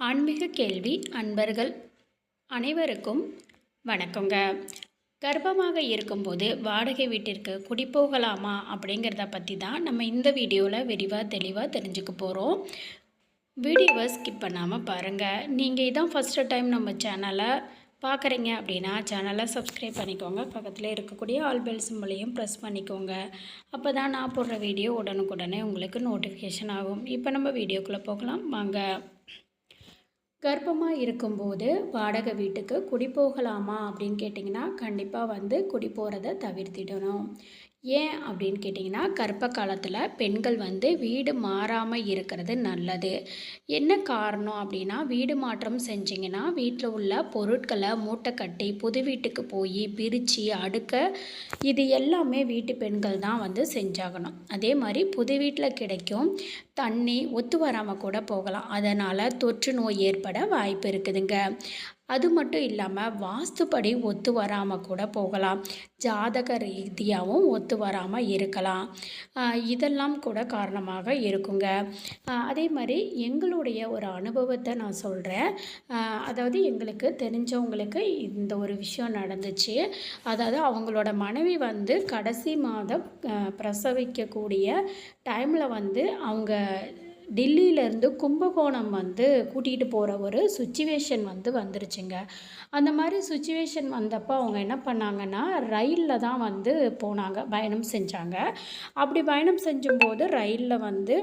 ஆன்மீக கேள்வி அன்பர்கள் அனைவருக்கும் வணக்கங்க. கர்ப்பமாக இருக்கும்போது வாடகை வீட்டிற்கு குடிப்போகலாமா அப்படிங்கிறத பற்றி தான் நம்ம இந்த வீடியோவில் விரிவாக தெளிவாக தெரிஞ்சுக்க போகிறோம் வீடியோவை ஸ்கிப் பண்ணாமல் பாருங்கள் நீங்கள் இதான் ஃபஸ்ட்டு டைம் நம்ம சேனலை பார்க்குறீங்க அப்படின்னா சேனலை சப்ஸ்கிரைப் பண்ணிக்கோங்க. பக்கத்தில் இருக்கக்கூடிய ஆல் பெல் சிம்பிளையும் ப்ரெஸ் பண்ணிக்கோங்க. அப்போ தான் நான் போடுற வீடியோ உடனுக்குடனே உங்களுக்கு நோட்டிஃபிகேஷன் ஆகும். இப்போ நம்ம வீடியோக்குள்ளே போகலாம். வாங்க. கர்ப்பமாக இருக்கும்போது வாடகை வீட்டுக்கு குடி போகலாமா அப்படின்னு கேட்டிங்கன்னா கண்டிப்பாக வந்து குடி போகிறத தவிர்த்திடணும். ஏன் அப்படின்னு கேட்டிங்கன்னா கர்ப்ப காலத்தில் பெண்கள் வந்து வீடு மாறாமல் இருக்கிறது நல்லது. என்ன காரணம் அப்படின்னா வீடு மாற்றம் செஞ்சிங்கன்னா வீட்டில் உள்ள பொருட்களை மூட்டை கட்டி புது வீட்டுக்கு போய் பிரித்து அடுக்க இது எல்லாமே வீட்டு பெண்கள் தான் வந்து செஞ்சாகணும். அதே மாதிரி புது வீட்டில் கிடைக்கும் தண்ணி ஒத்து வராமல் கூட போகலாம். அதனால் தொற்று நோய் ஏற்பட வாய்ப்பு இருக்குதுங்க. அது மட்டும் இல்லாமல் வாஸ்துப்படி ஒத்து வராமல் கூட போகலாம். ஜாதக ரீதியாகவும் ஒத்து வராமல் இருக்கலாம். இதெல்லாம் கூட காரணமாக இருக்குங்க. அதே மாதிரி எங்களுடைய ஒரு அனுபவத்தை நான் சொல்கிறேன் அதாவது எங்களுக்கு தெரிஞ்சவங்களுக்கு இந்த ஒரு விஷயம் நடந்துச்சு. அதாவது அவங்களோட மனைவி வந்து கடைசி மாதம் பிரசவிக்கக்கூடிய டைமில் வந்து அவங்க uh, டெல்லியிலேருந்து கும்பகோணம் வந்து கூட்டிகிட்டு போகிற ஒரு சுச்சுவேஷன் வந்து வந்துருச்சுங்க. அந்த மாதிரி சுச்சுவேஷன் வந்தப்போ அவங்க என்ன பண்ணாங்கன்னா ரயிலில் தான் வந்து போனாங்க பயணம் செஞ்சாங்க. அப்படி பயணம் செஞ்சும்போது ரயிலில் வந்து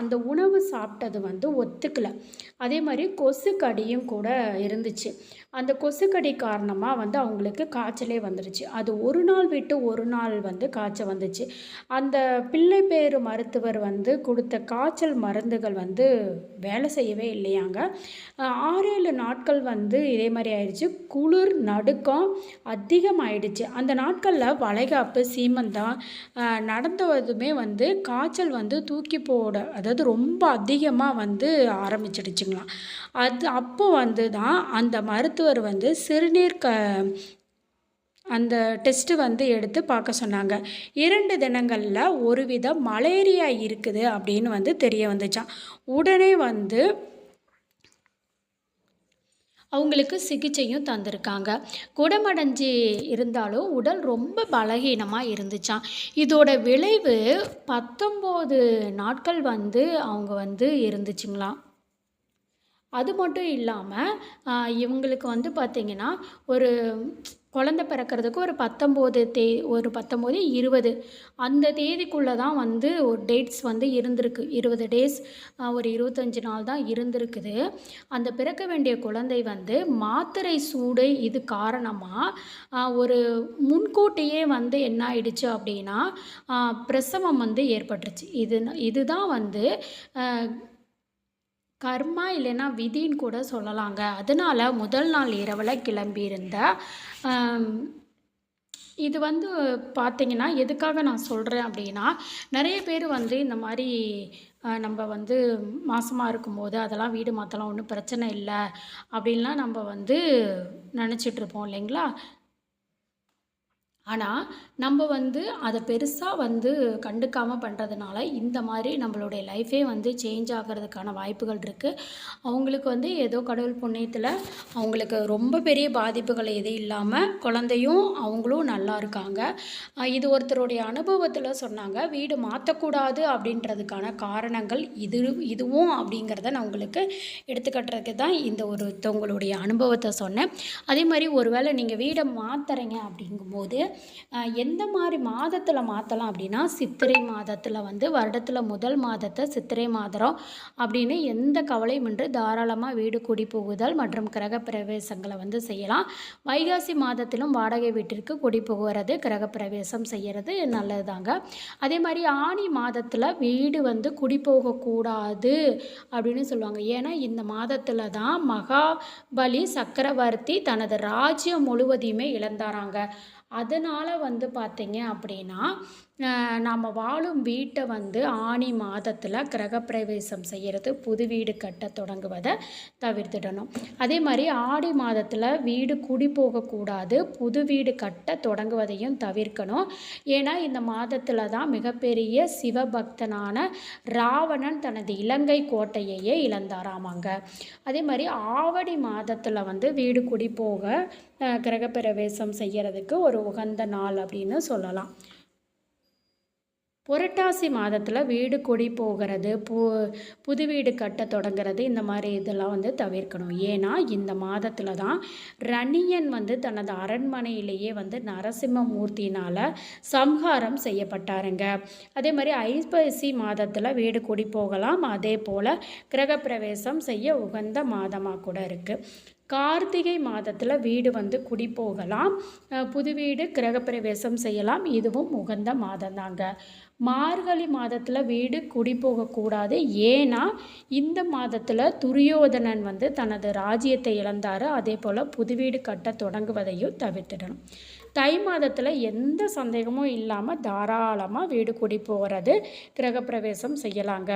அந்த உணவு சாப்பிட்டது வந்து ஒத்துக்கலை. அதே மாதிரி கொசுக்கடியும் கூட இருந்துச்சு. அந்த கொசுக்கடி காரணமாக வந்து அவங்களுக்கு காய்ச்சலே வந்துருச்சு. அது ஒரு நாள் விட்டு ஒரு நாள் வந்து காய்ச்சல் வந்துச்சு. அந்த பிள்ளை பேர் மருத்துவர் வந்து கொடுத்த காய்ச்சல் மருந்துகள் வந்து வேலை செய்யவே இல்லையாங்க. ஆறு ஆறேழு நாட்கள் வந்து இதே மாதிரி ஆயிடுச்சு. குளிர் நடுக்கம் அதிகமாயிடுச்சு. அந்த நாட்களில் வளைகாப்பு சீமந்தம் நடந்ததுமே வந்து காய்ச்சல் வந்து தூக்கி போட அதாவது ரொம்ப அதிகமாக வந்து ஆரம்பிச்சிடுச்சுங்களாம். அது அப்போ வந்து தான் அந்த மருத்துவர் வந்து சிறுநீர் க அந்த டெஸ்ட்டு வந்து எடுத்து பார்க்க சொன்னாங்க. இரண்டு தினங்களில் ஒரு வித மலேரியா இருக்குது அப்படின்னு வந்து தெரிய வந்துச்சான் உடனே வந்து அவங்களுக்கு சிகிச்சையும் தந்திருக்காங்க. குணமடைஞ்சு இருந்தாலும் உடல் ரொம்ப பலகீனமாக இருந்துச்சான் இதோட விளைவு பத்தொம்போது நாட்கள் வந்து அவங்க வந்து இருந்துச்சுங்களாம். அது மட்டும் இல்லாமல் இவங்களுக்கு வந்து பார்த்திங்கன்னா ஒரு குழந்த பிறக்கிறதுக்கு ஒரு பத்தொம்போது தே ஒரு பத்தொம்போது இருபது. அந்த தேதிக்குள்ளே தான் வந்து ஒரு டேட்ஸ் வந்து இருந்திருக்கு. இருபது டேஸ் ஒரு இருபத்தஞ்சி நாள் தான் இருந்திருக்குது. அந்த பிறக்க வேண்டிய குழந்தை வந்து மாத்திரை சூடு இது காரணமாக ஒரு முன்கூட்டியே வந்து என்ன ஆயிடுச்சு அப்படின்னா பிரசவம் வந்து ஏற்பட்டுருச்சு. இது இதுதான் வந்து கர்மா இல்லைன்னா விதின்னு கூட சொல்லலாங்க. அதனால் முதல் நாள் இரவில் கிளம்பியிருந்த இது வந்து பார்த்தீங்கன்னா எதுக்காக நான் சொல்கிறேன் அப்படின்னா நிறைய பேர் வந்து இந்த மாதிரி நம்ம வந்து மாசமாக இருக்கும்போது அதெல்லாம் வீடு மாற்றலாம் ஒன்றும் பிரச்சனை இல்லை அப்படின்லாம் நம்ம வந்து நினச்சிட்டு இருப்போம் இல்லைங்களா? ஆனால் நம்ம வந்து அதை பெருசாக வந்து கண்டுக்காமல் பண்ணுறதுனால இந்த மாதிரி நம்மளுடைய லைஃபே வந்து சேஞ்ச் ஆகிறதுக்கான வாய்ப்புகள் இருக்குது அவங்களுக்கு வந்து ஏதோ கடவுள் புண்ணியத்தில் அவங்களுக்கு ரொம்ப பெரிய பாதிப்புகள் எதுவும் இல்லாமல் குழந்தையும் அவங்களும் நல்லா இருக்காங்க. இது ஒருத்தருடைய அனுபவத்தில் சொன்னாங்க வீடு மாற்றக்கூடாது அப்படின்றதுக்கான காரணங்கள் இது இதுவும் அப்படிங்கிறத நான் உங்களுக்கு எடுத்துக்கட்டுறதுக்கு தான் இந்த ஒருத்தவங்களுடைய அனுபவத்தை சொன்னேன். அதே மாதிரி ஒருவேளை நீங்கள் வீடை மாற்றுறீங்க அப்படிங்கும்போது எந்த மாதிரி மாதத்தில் மாற்றலாம் அப்படின்னா சித்திரை மாதத்தில் வந்து வருடத்தில் முதல் மாதத்தை சித்திரை மாதம் அப்படின்னு எந்த கவலையுமின்றி தாராளமாக வீடு குடி புகுதல் மற்றும் கிரகப்பிரவேசங்களை வந்து செய்யலாம். வைகாசி மாதத்திலும் வாடகை வீட்டிற்கு குடி புகுவது கிரகப்பிரவேசம் செய்கிறது நல்லதுதாங்க. அதே மாதிரி ஆனி மாதத்தில் வீடு வந்து குடி போகக்கூடாது அப்படின்னு சொல்லுவாங்க. ஏன்னா இந்த மாதத்தில் தான் மகாபலி சக்கரவர்த்தி தனது ராஜ்யம் முழுவதையுமே இழந்தாராங்க. அதனால் வந்து பார்த்தீங்க அப்படின்னா நாம் வாழும் வீட்டை வந்து ஆனி மாதத்தில் கிரகப்பிரவேசம் செய்கிறது புது வீடு கட்ட தொடங்குவதை தவிர்த்துடணும். அதே மாதிரி ஆடி மாதத்தில் வீடு குடி போகக்கூடாது புது வீடு கட்ட தொடங்குவதையும் தவிர்க்கணும். ஏன்னா இந்த மாதத்தில் தான் மிகப்பெரிய சிவபக்தனான ராவணன் தனது இலங்கை கோட்டையையே இழந்தாராமாங்க. அதே மாதிரி ஆவடி மாதத்தில் வந்து வீடு குடி போக கிரகப்பிரவேசம் செய்கிறதுக்கு ஒரு உகந்த நாள் அப்படின்னு சொல்லலாம். புரட்டாசி மாதத்தில் வீடு குடி போகிறது பு புது வீடு கட்ட தொடங்குறது இந்த மாதிரி இதெல்லாம் வந்து தவிர்க்கணும். ஏன்னா இந்த மாதத்தில் தான் ரணியன் வந்து தனது அரண்மனையிலேயே வந்து நரசிம்மமூர்த்தினால் சம்ஹாரம் செய்யப்பட்டாருங்க. அதே மாதிரி ஐப்பசி மாதத்தில் வீடு குடி போகலாம். அதே போல் கிரகப்பிரவேசம் செய்ய உகந்த மாதமாக கூட இருக்குது கார்த்திகை மாதத்தில் வீடு வந்து குடி போகலாம். புது வீடு கிரகப்பிரவேசம் செய்யலாம். இதுவும் உகந்த மாதம்தாங்க மார்கழி மாதத்தில் வீடு குடி போகக்கூடாது ஏன்னா இந்த மாதத்தில் துரியோதனன் வந்து தனது ராஜ்யத்தை இழந்தார். அதே போல் புது வீடு கட்ட தொடங்குவதையும் தவிர்த்திடணும். தை மாதத்தில் எந்த சந்தேகமும் இல்லாமல் தாராளமாக வீடு குடி போகிறது கிரகப்பிரவேசம் செய்யலாங்க.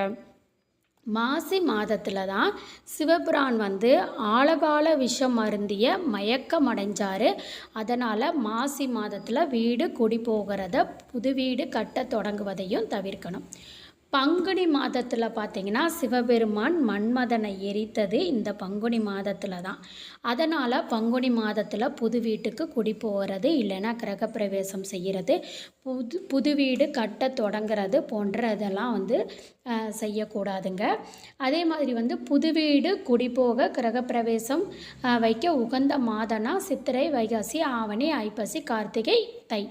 மாசி மாதத்தில் தான் சிவபிரான் வந்து ஆழகால விஷம் அருந்திய மயக்கம் அடைஞ்சார் அதனால் மாசி மாதத்தில் வீடு குடி போகிறத புது வீடு கட்ட தொடங்குவதையும் தவிர்க்கணும். பங்குனி மாதத்தில் பார்த்தீங்கன்னா சிவபெருமான் மன்மதனை எரித்தது இந்த பங்குனி மாதத்தில் தான். அதனால் பங்குனி மாதத்தில் புது வீட்டுக்கு குடி போகிறது இல்லைன்னா கிரகப்பிரவேசம் செய்கிறது புது புது வீடு கட்ட தொடங்குறது போன்ற இதெல்லாம் வந்து செய்யக்கூடாதுங்க. அதே மாதிரி வந்து புது வீடு குடி போக கிரகப்பிரவேசம் வைக்க உகந்த மாதனா சித்திரை வைகாசி ஆவணி ஐப்பசி கார்த்திகை தை.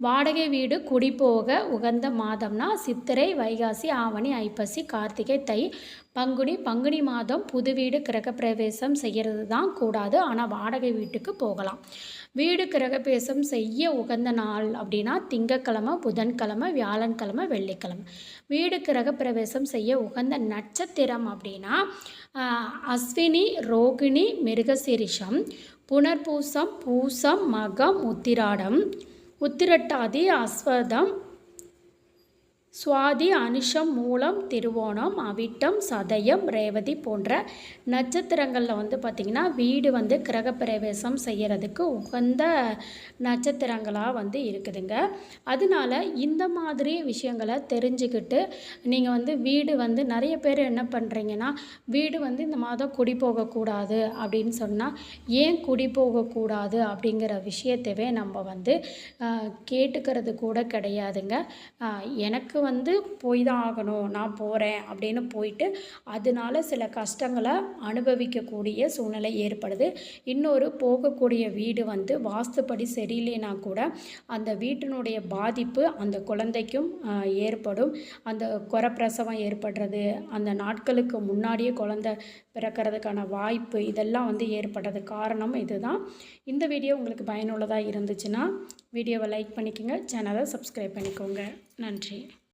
வாடகை வீடு குடிபோக உகந்த மாதம்னா சித்திரை வைகாசி ஆவணி ஐப்பசி கார்த்திகை தை பங்குனி பங்குனி மாதம் புது வீடு கிரகப்பிரவேசம் செய்கிறது தான் கூடாது. ஆனால் வாடகை வீட்டுக்கு போகலாம். வீடு கிரகப்பிரவேசம் செய்ய உகந்த நாள் அப்படின்னா திங்கக்கிழமை புதன்கிழமை வியாழன்கிழமை வெள்ளிக்கிழமை. வீடு கிரகப்பிரவேசம் செய்ய உகந்த நட்சத்திரம் அப்படின்னா அஸ்வினி ரோகிணி மிருகசிரிஷம் புனர்பூசம் பூசம் மகம் உத்திராடம் உத்திரட்டாதி அஸ்வதம் சுவாதி அனுஷம் மூலம் திருவோணம் அவிட்டம் சதயம் ரேவதி போன்ற நட்சத்திரங்களில் வந்து பார்த்திங்கன்னா வீடு வந்து கிரகப்பிரவேசம் செய்கிறதுக்கு உகந்த நட்சத்திரங்களாக வந்து இருக்குதுங்க. அதனால இந்த மாதிரி விஷயங்களை தெரிஞ்சுக்கிட்டு நீங்கள் வந்து வீடு வந்து நிறைய பேர் என்ன பண்ணுறீங்கன்னா வீடு வந்து இந்த மாதம் குடி போகக்கூடாது அப்படின்னு சொன்னால் ஏன் குடி போகக்கூடாது அப்படிங்கிற விஷயத்தவே நம்ம வந்து கேட்டுக்கிறது கூட கிடையாதுங்க. எனக்கு வந்து போய் தான் ஆகணும். நான் போகிறேன் அப்படின்னு போயிட்டு அதனால சில கஷ்டங்களை அனுபவிக்கக்கூடிய சூழ்நிலை ஏற்படுது. இன்னொரு போகக்கூடிய வீடு வந்து வாஸ்துப்படி சரியில்லைனா கூட அந்த வீட்டினுடைய பாதிப்பு அந்த குழந்தைக்கும் ஏற்படும். அந்த குறப்பிரசவம் ஏற்படுறது அந்த நாட்களுக்கு முன்னாடியே குழந்தை பிறக்கிறதுக்கான வாய்ப்பு இதெல்லாம் வந்து ஏற்படுறது காரணம் இதுதான். இந்த வீடியோ உங்களுக்கு பயனுள்ளதாக இருந்துச்சுன்னா வீடியோவை லைக் பண்ணிக்கோங்க சேனலை சப்ஸ்கிரைப் பண்ணிக்கோங்க. நன்றி.